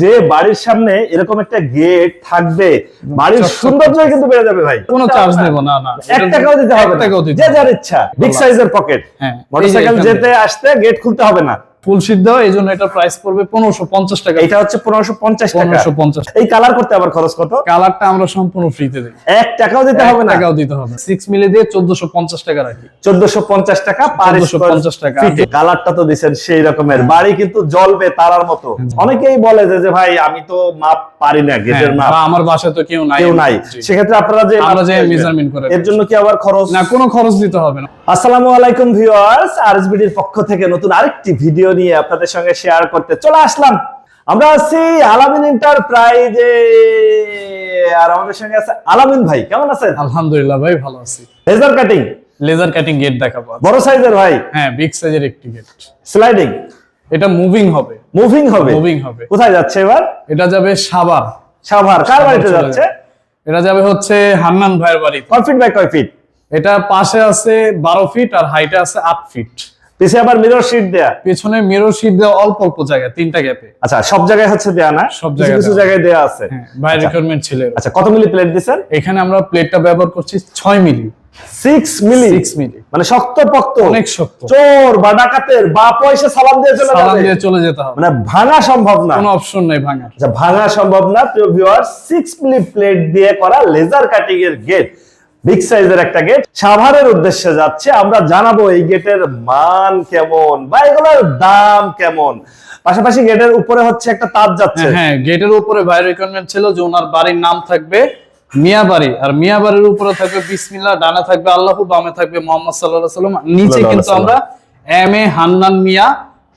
যে বাড়ির সামনে এরকম একটা গেট থাকবে বাড়ির সৌন্দর্য কিন্তু বেড়ে যাবে ভাই। কোনো চার্জ নেব না না। এক টাকাও দিতে হবে না। যে যার ইচ্ছা বিগ। সাইজের পকেট হ্যাঁ মোটরসাইকেল যেতে আসতে গেট খুলতে হবে না। ফুল সিদ্ধ এই জন্য এটা প্রাইস পড়বে পনেরোশো পঞ্চাশ টাকা। এটা হচ্ছে পনেরোশো পঞ্চাশ পনেরোশো পঞ্চাশ এই কালার করতে আবার খরচ কত? কালারটা আমরা সম্পূর্ণ ফ্রিতে দিই এক টাকাও দিতে হবে না? টাকাও দিতে হবে। সিক্স মিলে দিয়ে চোদ্দশো পঞ্চাশ টাকা রাখি। চোদ্দশো পঞ্চাশ টাকা পার 1450 টাকা। কালারটা তো দিচ্ছেন সেই রকমের। বাড়ি কিন্তু জ্বলবে তারার মতো। অনেকেই বলে যে ভাই আমি তো মাপ পারি না গেটের হ্যাঁ, মাপ। আমার বাসায় তো কেউ নাই। কেউ নাই। সেক্ষেত্রে আপনারা যে আমরা যে measurement করে এর জন্য কি আবার খরচ? না কোনো খরচ দিতে হবে না। আসসালামু আলাইকুম ভিউয়ার্স আরএসবিডির পক্ষ থেকে নতুন আরেকটি ভিডিও নিয়ে আপনাদের সঙ্গে শেয়ার করতে চলে আসলাম। আমরা আছি আলামিন এন্টারপ্রাইজে। আর আমাদের সঙ্গে আছে আলামিন ভাই কেমন আছেন? আলহামদুলিল্লাহ ভাই ভালো আছি। Laser cutting laser cutting gate দেখাবো। বড় সাইজের ভাই? হ্যাঁ বিগ সাইজের একটি গেট স্লাইডিং এটা মুভিং হবে। মুভিং হবে? মুভিং হবে। কোথায় যাচ্ছে এবার? এটা যাবে সাভার। সাভার। কার বাড়িতে যাচ্ছে? এটা যাবে হচ্ছে হান্নান ভাইয়ের বাড়ি কয় ফিট বাই কয় ফিট এটা পাশে আছে বারো ফিট আর হাইটে আছে আট ফিট পিছে আবার মিরর শিট দেয়া। পেছনে মিরর শীট দেওয়া অল্প অল্প জায়গায় তিনটা গ্যাপে আচ্ছা সব জায়গায় হচ্ছে দেয়া না? সব জায়গায় কিছু জায়গায় দেয়া আছে। ভাই রিকোয়ারমেন্ট ছিল আচ্ছা কত মিলি প্লেট দিছেন? এখানে আমরা প্লেটটা ব্যবহার করছি ছয় মিলি। সিক্স মিলি? মিলি। মানে শক্ত পক্ত অনেক শক্ত। চোর বা ডাকাতের বা পয়সা সালাম দিয়ে চলে সালাম দিয়ে চলে যেতে হবে। মানে ভাঙা সম্ভব না। কোনো অপশন নেই ভাঙার। আচ্ছা ভাঙা সম্ভব না প্রিয় ভিউয়ার সিক্স মিলি প্লেট দিয়ে করা লেজার কাটিং এর গেট বিগ সাইজের একটা গেট সাভারের উদ্দেশ্যে যাচ্ছে। আমরা জানাব এই গেটের মান কেমন বা এগুলোর দাম কেমন। পাশাপাশি গেটের উপরে হচ্ছে একটা তার যাচ্ছে। হ্যাঁ গেটের উপরে ভাই রিকোয়ারমেন্ট ছিল যে ওনার বাড়ির নাম থাকবে মিয়া বাড়ি আর মিয়া বাড়ির উপরে থাকবে বিসমিল্লাহ ডানা থাকবে আল্লাহ বামে থাকবে মোহাম্মদ সাল্লাহ সাল্লাম নিচে কিন্তু আমরা এম এ হান্নান মিয়া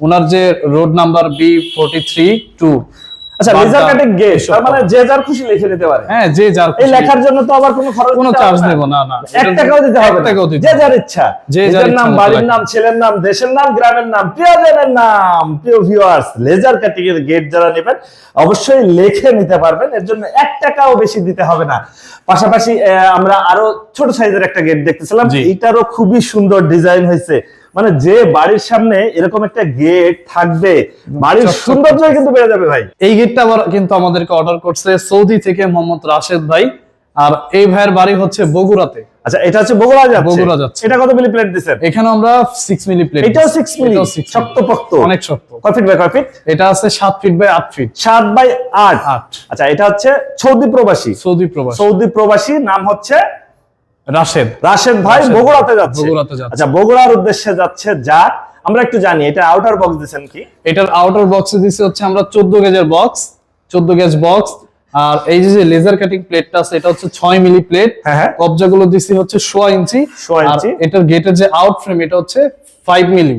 ওনার যে road number B forty three two আচ্ছা লেজার কাটিং তার মানে যে যার খুশি লিখে নিতে পারে। হ্যাঁ যে যার এই লেখার জন্য তো আবার কোনো খরচ কোনো চার্জ নেব না না। টাকাও দিতে হবে না। যে যার ইচ্ছা যে যার নাম বাড়ির নাম ছেলের নাম দেশের নাম গ্রামের নাম প্রিয়জনের নাম প্রিয় ভিউয়ার্স লেজার কাটিং এর গেট যারা নেবেন অবশ্যই লিখে নিতে পারবেন। এর জন্য এক টাকাও বেশি দিতে হবে না। পাশাপাশি আমরা আরও ছোট সাইজের একটা গেট দেখতেছিলাম। জি। এইটারও খুবই সুন্দর ডিজাইন হয়েছে। মানে যে বাড়ির সামনে এরকম একটা গেট থাকবে বাড়ির সৌন্দর্য কিন্তু বেড়ে যাবে ভাই। এই গেটটা আবার কিন্তু আমাদেরকে অর্ডার করছে সৌদি থেকে মোহাম্মদ রাশেদ ভাই। আর এই ভাইয়ের বাড়ি হচ্ছে বগুড়াতে। আচ্ছা এটা হচ্ছে বগুড়া যাচ্ছে? বগুড়া যাচ্ছে। এটা কত মিলি প্লেট এখানে আমরা মিলি প্লেট এটাও মিলি? শক্তপোক্ত। অনেক শক্ত। কয় ফিট বাই কয় ফিট এটা আছে ফিট বাই আট ফিট সাত বাই আট। আট। আচ্ছা এটা হচ্ছে সৌদি প্রবাসী। সৌদি প্রবাস। সৌদি প্রবাসী নাম হচ্ছে রাশেদ। রাশেদ ভাই বগুড়াতে যাচ্ছে। বগুড়াতে যাচ্ছে। আচ্ছা বগুড়ার উদ্দেশ্যে যাচ্ছে যাক। আমরা একটু জানি এটা আউটার বক্স দিচ্ছেন কি? এটার আউটার বক্সে দিচ্ছে হচ্ছে আমরা চোদ্দ গেজের বক্স চোদ্দ গেজ বক্স আর এই যে লেজার কাটিং প্লেটটা আছে এটা হচ্ছে 6 মিলি প্লেট হ্যাঁ হ্যাঁ। কবজাগুলো দিছি হচ্ছে সোয়া ইঞ্চি। সোয়া আর। এটার গেটের যে আউট ফ্রেম এটা হচ্ছে 5 মিলি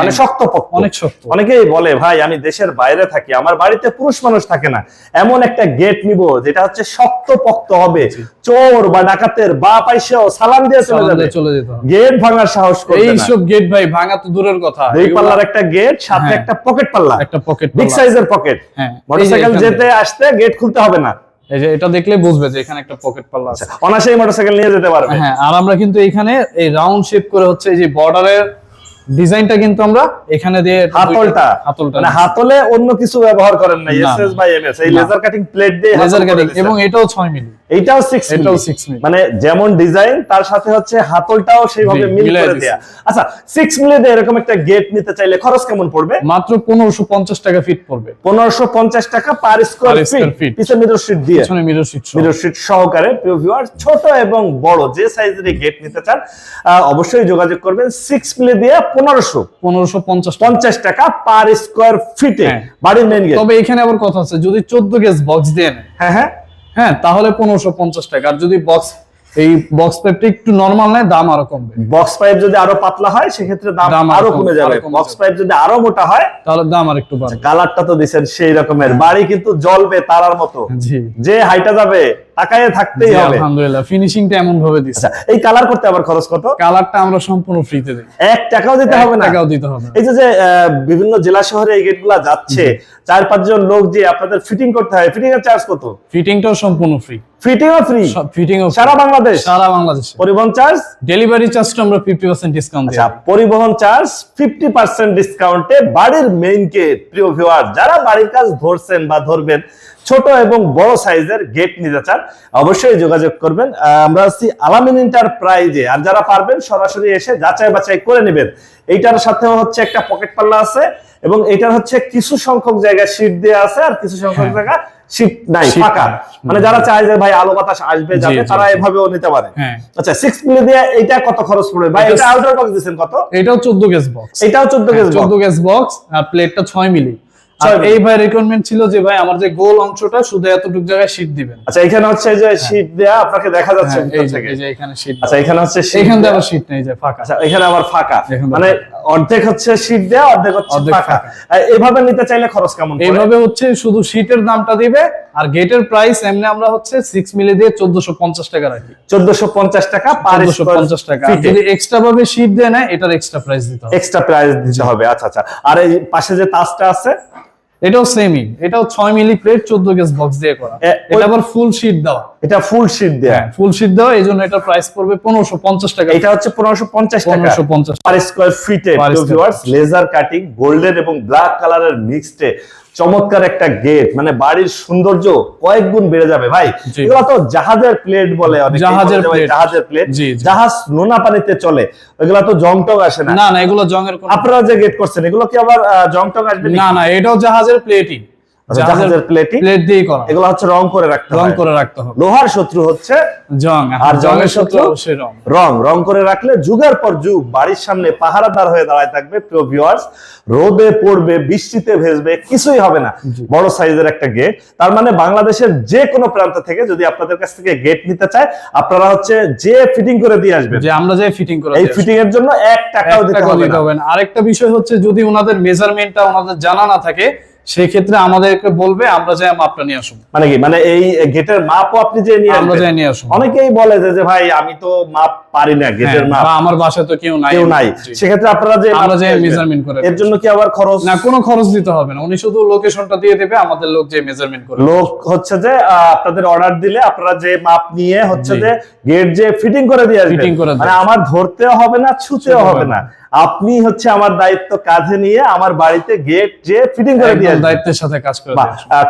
মানে শক্তপোক্ত। অনেক শক্ত। অনেকেই বলে ভাই আমি দেশের বাইরে থাকি আমার বাড়িতে পুরুষ মানুষ থাকে না। এমন একটা গেট নিব যেটা হচ্ছে শক্তপোক্ত হবে। চোর বা ডাকাতের বা পাইছেও সালাম দিয়ে চলে যাবে। চলে যেতে গেট ভাঙার সাহস করবে না। এইসব গেট ভাই ভাঙা তো দূরের কথা। দুই পাল্লার একটা গেট সাথে হ্যাঁ। একটা পকেট পাল্লা। একটা পকেট বিগ সাইজের পকেট মোটরসাইকেল যেতে আসতে গেট খুলতে হবে না। এই যে এটা দেখলে বুঝবে যে এখানে একটা পকেট পাল্লা আছে। অনাসেই মোটরসাইকেল নিয়ে যেতে পারবে। হ্যাঁ আর আমরা কিন্তু এখানে এই রাউন্ড শেপ করে হচ্ছে এই যে বর্ডারের ডিজাইনটা কিন্তু আমরা এখানে দিয়ে হাতলটা। হাতলটা মানে হাতলে অন্য কিছু ব্যবহার করেন না এসএস বাই এমএস এই লেজার কাটিং প্লেট দিয়ে লেজার কাটিং এবং এটাও 6 মিলি। এইটাও 6 এটাও 6 মিলি। মানে যেমন ডিজাইন তার সাথে হচ্ছে হাতলটাও সেইভাবে মিল করে দেয়া। আচ্ছা 6 মিলি দিয়ে এরকম একটা গেট নিতে চাইলে খরচ কেমন পড়বে? মাত্র 1550 টাকা ফিট পড়বে। 1550 টাকা পার স্কয়ার ফিট পিছনে মিরর শিট দিয়ে। পিছনে মিরর শীট মিরর শিট সহকারে প্রিয় ভিউয়ার ছোট এবং বড় যে সাইজের গেট নিতে চান অবশ্যই যোগাযোগ করবেন। 6 মিলি দিয়ে 1500 1550 টাকা। পঞ্চাশ টাকা পার স্কোয়ার ফিটে হ্যাঁ। বাড়ির মেন গেট তবে এখানে আবার কথা আছে যদি 14 গেজ বক্স দেন হ্যাঁ হ্যাঁ। হ্যাঁ তাহলে 1550 টাকা। আর যদি বক্স এই বক্স পাইপটা একটু নরমাল নেয় দাম আরও কমবে। বক্স পাইপ যদি আরও পাতলা হয় সেক্ষেত্রে দাম দাম আরও আরও কমে যাবে। বক্স পাইপ যদি আরও মোটা হয় তাহলে দাম আর একটু বাড়বে। কালারটা তো দিচ্ছেন সেই রকমের। বাড়ি কিন্তু জ্বলবে তারার মতো। যে হাইটা যাবে তাকায় থাকতেই হবে। আলহামদুলিল্লাহ ফিনিশিংটা এমন ভাবে দিচ্ছে এই কালার করতে আবার খরচ কত? কালারটা আমরা সম্পূর্ণ ফ্রিতে দিই এক টাকাও দিতে হবে না। টাকাও দিতে হবে এই যে বিভিন্ন জেলা শহরে এই গেটগুলা যাচ্ছে চার পাঁচজন লোক যে আপনাদের ফিটিং করতে হয় ফিটিং এর চার্জ কত? ফিটিংটাও সম্পূর্ণ ফ্রি ফিটিংও ফ্রি ফিটিংও সারা বাংলাদেশ? সারা বাংলাদেশে। পরিবহন চার্জ ডেলিভারি চার্জটা আমরা ফিফটি পার্সেন্ট ডিসকাউন্ট দিই আচ্ছা পরিবহন চার্জ ফিফটি পার্সেন্ট ডিসকাউন্টে বাড়ির মেইন গেট প্রিয় ভিউয়ার যারা বাড়ির কাজ ধরছেন বা ধরবেন ছোট এবং বড় সাইজের গেট নিতে চান অবশ্যই যোগাযোগ করবেন। আমরা আছি আলামিন এন্টারপ্রাইজে। আর যারা পারবেন সরাসরি এসে যাচাই বাছাই করে নেবেন। এইটার সাথে হচ্ছে একটা পকেট পাল্লা আছে এবং এটার হচ্ছে কিছু সংখ্যক জায়গায় শীট দেওয়া আছে আর কিছু সংখ্যক হ্যাঁ। জায়গা শীট নাই ফাঁকা। মানে যারা চায় যে ভাই আলো বাতাস আসবে যাবে তারা এভাবেও নিতে পারে। হ্যাঁ। আচ্ছা সিক্স মিলি দিয়ে এইটা কত খরচ পড়বে? ভাই এটা- এটা আউটার বক্স দিচ্ছেন কত? এটাও চোদ্দ গ্যাস বক্স এটাও চোদ্দ কেজি চোদ্দ গ্যাস বক্স আর প্লেটটা ছয় মিলি। এই ভাই রিকোয়ারমেন্ট ছিল যে ভাই আমার যে গোল অংশটা শুধু এতটুকু জায়গায় শীট দিবেন। আচ্ছা এখানে হচ্ছে যে শীট দেয়া আপনাকে দেখা যাচ্ছে হ্যাঁ, এই যে- এখানে শীট আচ্ছা এখানে হচ্ছে এখান আবার শীট নেই যে ফাঁকা। আচ্ছা এখানে আবার ফাঁকা। মানে অর্ধেক হচ্ছে শীট দেয়া অর্ধেক হচ্ছে ফাঁকা। নিতে চাইলে খরচ কেমন? এইভাবে হচ্ছে শুধু শীটের দামটা দিবে আর গেটের প্রাইস এমনি আমরা হচ্ছে সিক্স মিলি দিয়ে চোদ্দশো পঞ্চাশ টাকা রাখি। 1450 টাকা পার চোদ্দশো পঞ্চাশ টাকা। যদি এক্সট্রা ভাবে শীট দেয় না এটার এক্সট্রা প্রাইস দিতে হবে। এক্সট্রা প্রাইস দিতে হবে আচ্ছা আচ্ছা। আর এই পাশে যে তাজটা আছে এটাও সেমই এটাও ছয় মিলি প্লেট চোদ্দ গেজ বক্স দিয়ে করা। এটা আবার ফুল শীট দেওয়া। এটা ফুল শীট দেয়া হ্যাঁ ফুল শীট দেওয়া এই জন্য এটা প্রাইস পড়বে পনেরোশো পঞ্চাশ টাকা। এটা হচ্ছে 1550 টাকা। পনেরোশো পঞ্চাশ। পার স্কয়ার ফিটে ভিউয়ার্স লেজার কাটিং গোল্ডেন এবং ব্ল্যাক কালারের মিক্সডে চমৎকার একটা গেট মানে বাড়ির সৌন্দর্য কয়েক গুণ বেড়ে যাবে ভাই। এগুলো তো জাহাজের প্লেট বলে জাহাজের। জাহাজের প্লেট। জাহাজ নোনা পানিতে চলে এগুলা তো জং টং আসে না না না এগুলো জং এর আপনারা যে গেট করছেন এগুলো কি আবার জং টং আসবে না না এটাও জাহাজের প্লেটই জাহাজের প্লেটই প্লেট দিয়ে করা। এগুলো হচ্ছে রং করে রাখতে রং করে রাখতে হবে। লোহার শত্রু হচ্ছে জং। আর আর জংয়ের জংয়ের শত্রু শত্রু? অবশ্যই রং। রং। রং করে রাখলে যুগের পর যুগ বাড়ির সামনে পাহারাদার হয়ে দাঁড়ায় থাকবে প্রিয় ভিউয়ার্স রোদে পড়বে বৃষ্টিতে ভেজবে কিছুই হবে না। বড় সাইজের একটা গেট তার মানে বাংলাদেশের যে কোনো প্রান্ত থেকে যদি আপনাদের কাছ থেকে গেট নিতে চায় আপনারা হচ্ছে যে ফিটিং করে দিয়ে আসবেন যে আমরা যে ফিটিং করে এই ফিটিং এর জন্য এক টাকাও দিতে হবে না। আরেকটা বিষয় হচ্ছে যদি ওনাদের মেজারমেন্টটা ওনাদের জানা না থাকে সেই ক্ষেত্রে আমাদেরকে বলবে আমরা যাই মাপটা নিয়ে আসব মানে কি? মানে এই গেটের মাপও আপনি যে নিয়ে আমরা যাই নিয়ে আসব অনেকেই বলে যে যে ভাই আমি তো মাপ পারি না গেটের হ্যাঁ, মাপ। বা আমার বাসায় তো কেউ নাই। কেউ নাই। জি। সেক্ষেত্রে আপনারা যে আমরা মাপ যে নিয়ে করে এর জন্য কি আবার খরচ? না কোনো খরচ দিতে হবে না। উনি শুধু লোকেশনটা দিয়ে দেবে আমাদের লোক যে মেজারমেন্ট করে। লোক হচ্ছে যে আপনাদের অর্ডার দিলে আপনারা যে মাপ নিয়ে হচ্ছে যে গেট যে ফিটিং করে দিয়ে আসবেন। Fitting করে মানে আমার ধরতেও হবে না ছুতেও হবে না। আপনি হচ্ছে আমার দায়িত্ব কাঁধে নিয়ে আমার বাড়িতে গেট যে ফিটিং করে দিয়ে দায়িত্বের সাথে কাজ করে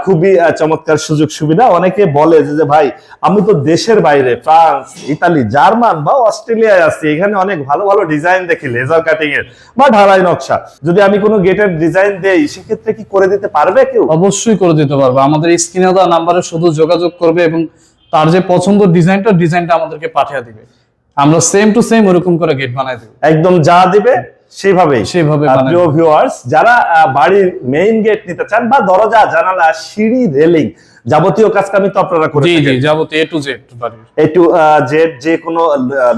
খুবই চমৎকার সুযোগ সুবিধা। অনেকে বলে যে যে ভাই আমি তো দেশের বাইরে ফ্রান্স ইতালি জার্মান বা অস্ট্রেলিয়ায় আছি এখানে অনেক ভালো ভালো ডিজাইন দেখি লেজার কাটিং এর বা ঢালাই নকশা। যদি আমি কোনো গেটের ডিজাইন দেই সেক্ষেত্রে কি করে দিতে পারবে কেউ? অবশ্যই করে দিতে পারবে। আমাদের স্ক্রিনে দেওয়া নাম্বারে শুধু যোগাযোগ করবে এবং তার যে পছন্দ ডিজাইনটা ডিজাইনটা আমাদেরকে পাঠিয়ে দিবে। আমরা সেম টু সেম ওরকম করে গেট বানাই দেবো। একদম যা দিবে সেভাবেই। সেভাবে প্রিয় ভিউয়ার্স যারা বাড়ির মেইন গেট নিতে চান বা দরজা জানালা সিঁড়ি রেলিং যাবতীয় কাজ কামি তো আপনারা করে জি জি থাকেন। যাবতীয় এ টু জেড বাড়ির। একটু জেড যে কোনো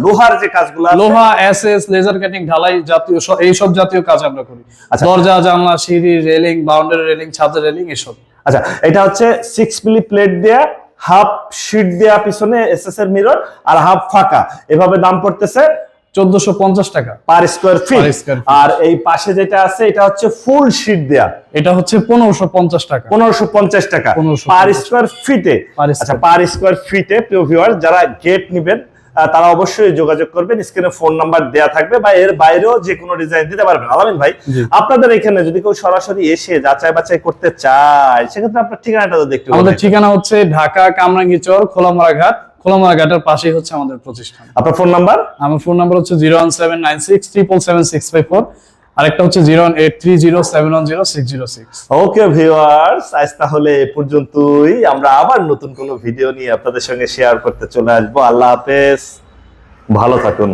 লোহার যে কাজগুলো লোহা এস এস লেজার কাটিং ঢালাই জাতীয় এই সব জাতীয় কাজ আমরা করি। আচ্ছা। দরজা জানলা সিঁড়ি রেলিং বাউন্ডারি রেলিং ছাদের রেলিং এসব। আচ্ছা এটা হচ্ছে সিক্স মিলি প্লেট দেয়া হাফ শিট দেয়া পিছনে এসএস এর মিরর আর হাফ ফাঁকা। এভাবে দাম পড়তেছে চোদ্দশো পঞ্চাশ টাকা পার স্কোয়ার ফিট। আর এই পাশে যেটা আছে এটা হচ্ছে ফুল শিট দেয়া। এটা হচ্ছে পনেরোশো পঞ্চাশ টাকা। পনেরোশো পঞ্চাশ টাকা। 1550 পার স্কোয়ার ফিটে আচ্ছা পার স্কোয়ার ফিটে প্রিয় ভিউয়ার যারা গেট নিবেন তারা অবশ্যই যোগাযোগ করবেন। স্ক্রিনে ফোন নাম্বার দেয়া থাকবে বা এর বাইরেও যে কোনো ডিজাইন দিতে পারবেন। আলামিন ভাই আপনাদের এখানে যদি কেউ সরাসরি এসে যাচাই বাছাই করতে চায় সেক্ষেত্রে আপনার ঠিকানাটা যদি একটু আমাদের ঠিকানা হচ্ছে ঢাকা কামরাঙ্গি চর খোলামারা ঘাট খোলামারা ঘাটের পাশেই হচ্ছে আমাদের প্রতিষ্ঠান। আপনার ফোন নাম্বার আমার ফোন নাম্বার হচ্ছে zero one seven nine six triple seven six five four আরেকটা হচ্ছে zero eight three zero seven one zero six zero six. Okay viewers আজ তাহলে এ পর্যন্তই। আমরা আবার নতুন কোনো ভিডিও নিয়ে আপনাদের সঙ্গে শেয়ার করতে চলে আসব। আল্লাহ হাফেজ। ভালো থাকুন।